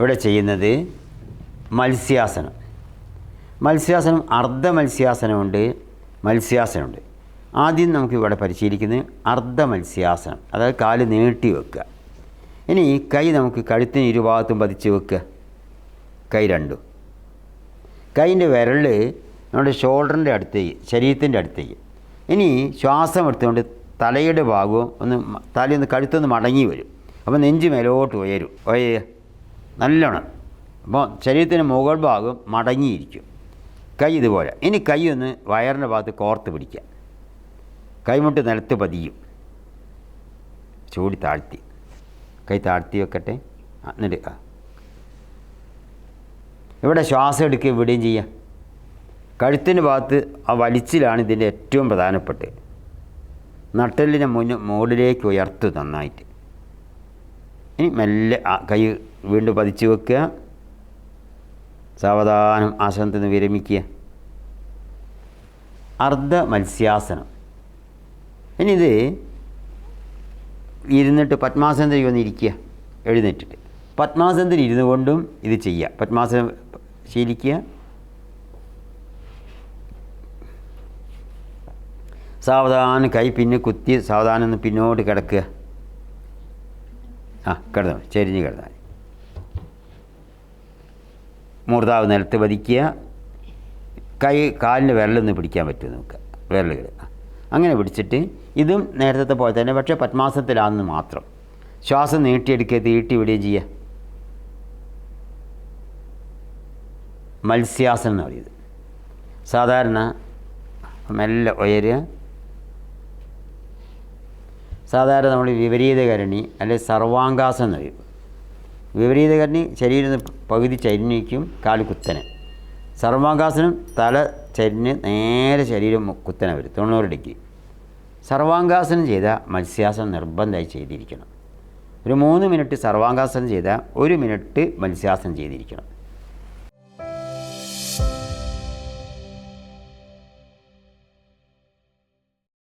ഇവിടെ ചെയ്യുന്നത് മത്സ്യാസനം. മത്സ്യാസനം അർദ്ധ മത്സ്യാസനമുണ്ട്. മത്സ്യാസനമുണ്ട് ആദ്യം നമുക്ക് ഇവിടെ പരിശീലിക്കുന്നത് അർദ്ധ മത്സ്യാസനം അതായത് കാൽ നീട്ടി വെക്കുക. ഇനി കൈ നമുക്ക് കഴുത്തിന് ഇരുഭാഗത്തും പതിച്ച് വെക്കുക. കൈ രണ്ടും. കൈന്റെ വിരൽ നമ്മുടെ ഷോൾഡറിന്റെ അടുത്തേക്ക് ശരീരത്തിന്റെ അടുത്തേക്ക്. ഇനി ശ്വാസം എടുത്തുകൊണ്ട് തലയുടെ ഭാഗവും ഒന്ന് തലയൊന്ന് കഴുത്തൊന്ന് മടങ്ങി വരും. അപ്പോൾ നെഞ്ച് മേലോട്ട് ഉയരും. ഉയരുക. നല്ലോണം. അപ്പോൾ ശരീരത്തിന്റെ മുകൾ ഭാഗം മടങ്ങിയിരിക്കും. കൈ ഇതുപോലെ. ഇനി കൈ ഒന്ന് വയറിന്റെ ഭാഗത്ത് കോർത്ത് പിടിക്കുക. കൈമുട്ട് നിലത്ത് പതിയും. ചൂടി താഴ്ത്തി. കൈ താഴ്ത്തി വെക്കട്ടെ. എന്നിട്ട് ഇവിടെ ശ്വാസം എടുക്കുക ഇവിടെയും ചെയ്യുക. കഴുത്തിന്റെ ഭാഗത്ത് ആ വലിച്ചിലാണ് ഇതിന്റെ ഏറ്റവും പ്രധാനപ്പെട്ടത്. നട്ടലിനെ മുന്നിൽ മുകളിലേക്ക് ഉയർത്തു നന്നായിട്ട്. ഇനി മെല്ലെ ആ കൈ വീണ്ടും പതിച്ചു വെക്കുക. സാവധാനം ആസനത്തിൽ നിന്ന് വിരമിക്കുക. അർദ്ധ മത്സ്യാസനം. ഇനി ഇത് ഇരുന്നിട്ട് പത്മാസനത്തിൽ വന്ന് ഇരിക്കുക എഴുന്നേറ്റിട്ട്. പത്മാസനത്തിൽ ഇരുന്നു കൊണ്ടും ഇത് ചെയ്യുക. പത്മാസനം ശീലിക്കുക. സാവധാനം കൈ പിന്നെ കുത്തി സാവധാനം പിന്നോട്ട് കിടക്കുക. ആ കിടന്നു. ചെരിഞ്ഞ് കിടന്നാൽ മൂർധാവ് നിലത്ത് പതിക്കുക. കൈ കാലിന്റെ വിരലൊന്ന് പിടിക്കാൻ പറ്റുമോ നോക്കുക വിരലുകൾ. അങ്ങനെ പിടിച്ചിട്ട് ഇതും നേരത്തെ പോലെ തന്നെ പക്ഷേ പത്മാസനത്തിലാണെന്ന് മാത്രം. ശ്വാസം നീട്ടിയെടുക്കുക തീട്ടി വിടുകയും ചെയ്യുക. മത്സ്യാസനം എന്ന് പറയുന്നത്. സാധാരണ മെല്ലെ ഉയരുക. സാധാരണ നമ്മൾ വിപരീതകരണി അല്ലെങ്കിൽ സർവാംഗാസനം എന്ന് പറയും. വിപരീതകരണി ശരീരം പകുതി ചരിഞ്ഞിരിക്കും കാൽ കുത്തനെ സർവാങ്കാസനം തല ചരിഞ്ഞ് നേരെ ശരീരം കുത്തനെ വരും തൊണ്ണൂറ് ഡിഗ്രി. സർവാങ്കാസനം ചെയ്ത മത്സ്യാസനം നിർബന്ധമായി ചെയ്തിരിക്കണം. ഒരു മൂന്ന് മിനിറ്റ് സർവാങ്കാസനം ചെയ്താൽ ഒരു മിനിറ്റ് മത്സ്യാസനം ചെയ്തിരിക്കണം.